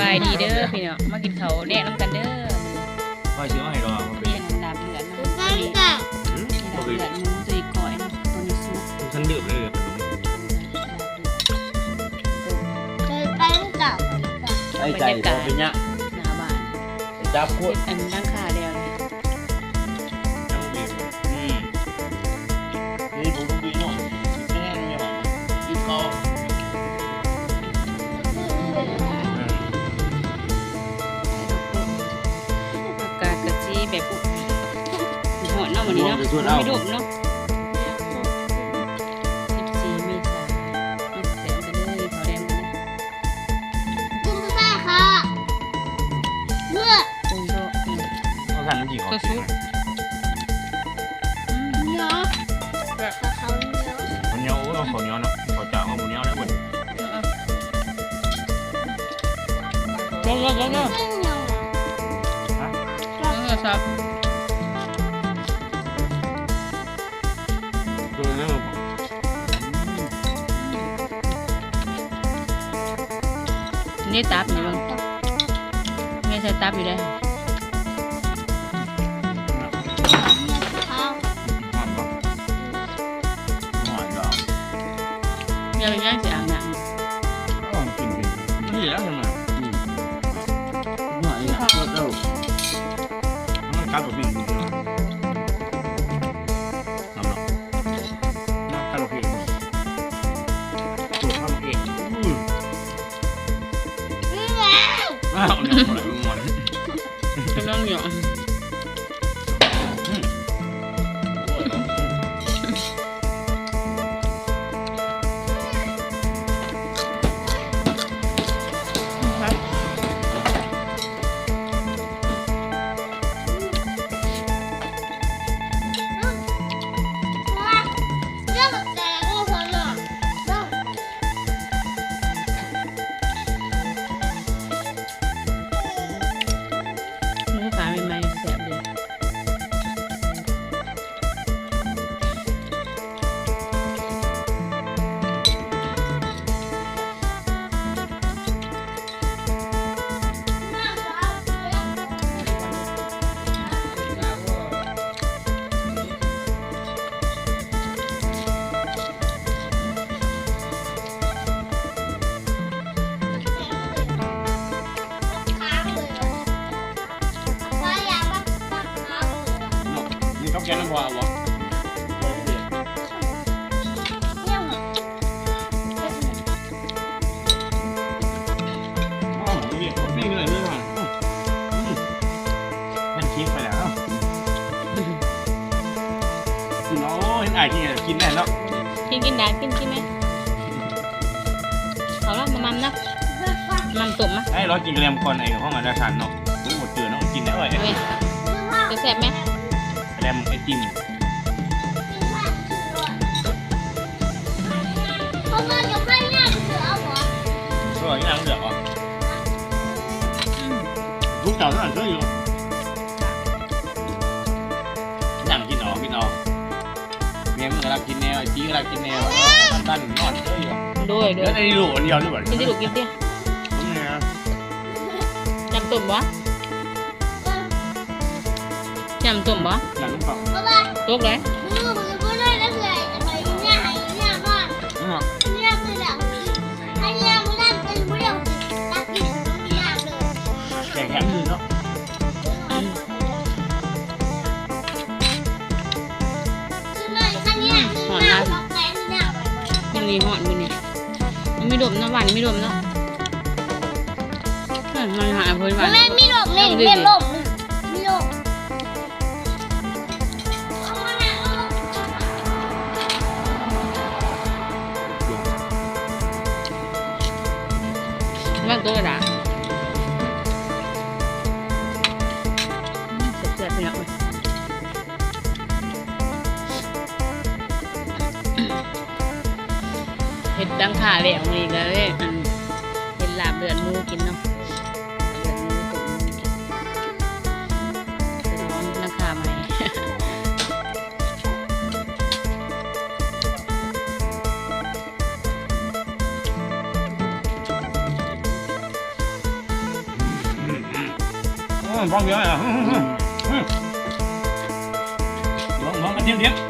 บายดีเด้อพี่น้องมากินข้าวแลกน้ำกันเด้อพ่อซื้อมาให้เราเอาไปนี่ลาบเลือดเนาะตั้งนี่แต่ลาบเลือดหมูตุยก้อยเนาะตัวนี้ซุปฉันดื่มเลยขนมเคยตั้งแต่ไอ้ใจเราเป็นเนี้ยหน้าบ้านจับขวดอันนั่ง หอนเนาะวันนี้เนาะไม่ดุเนาะ14เมษายนเอาแสงกันเลยขอแรงกันเลยคุณไม่ได้ค่ะเมื่อปรุงโตอืมเขาสั่งน้ำจีเขากินอืมเนาะเขาเนาะมันเนี้ยโอ้เขาเนี้ยเนาะเขาจะเอาหมูเนี้ยได้หมดเอาเอาลงลงลงลงซึ่งเนาะลงเลยครับ นี่ตับนี่บ้างไม่ใช่ตับอยู่ได้เขาหอมปะหอมจ้ะยังยังจะอาบน้อ๋อกินกินนี่แล้วใช่ไหมอืมหอมเนี่ยโคตรเร็วมันกัดกับปิ้ อ้าวเนี่ยหม เขาแกงน้ำพอเอาวะเนี่ยเหรออ๋อนี่เขาปิ้งเลยด้วยว่ะมันคิดไปแล้วกินโอ้เห็นไอ้ที่กินแน่เนาะกินกินไดากินกินไหมเอาละมามัมนะมัมตุ่มมะไอ้ร้อยกินกระเทียมก่อนไอ้ห้องอาจารย์เนาะรู้หมดเตือนเนาะกินได้เลยเอาไว้จะแซ่บไหม กระเทียมไอติมเพราะว่าจะให้หน้าเสือเหรออร่อยยังเดือดอะทุกเก่าเท่าไหร่ก็อยู่นั่งกินออกกินออกเมียมึงกำลังกินแนวไอ้จีกำลังกินแนวตั้นนอนเอ้ยด้วยด้วแล้ยวไอ้หลูอันเดียวด้วยกินที่ลูกกินที่เนี่ย จำตุ่มบ่ จำตุ่มบ่หนังปังเพราะว่าตุกเลยมือมือพูดได้แล้วเลยอะไรเนี่ยไอ้เนี่ยก่อนเนี่ยคือหลังไอ้เนี่ยมันนั่นเป็นผู้เดียวตักกินตรงนี้เลยแข็งแข็งมือเนาะคือเลยข้างนี้หน้าล็อกแขนหน้าไปมันมีหอนมันนี่มันไม่ดมเนาะหวานไม่ดมเนาะเออมันหาเพิ่นหวานแม่มีหลบนี่เรียบหลบมี มากตัวกระดาษเสียบๆไปเนะเห็ดดังขาแหลมนี่ก็เลยอันเห็ดลาบเดือดมูกินเนาะ มฟังเยอะอะลองลองกันเดียวเดียว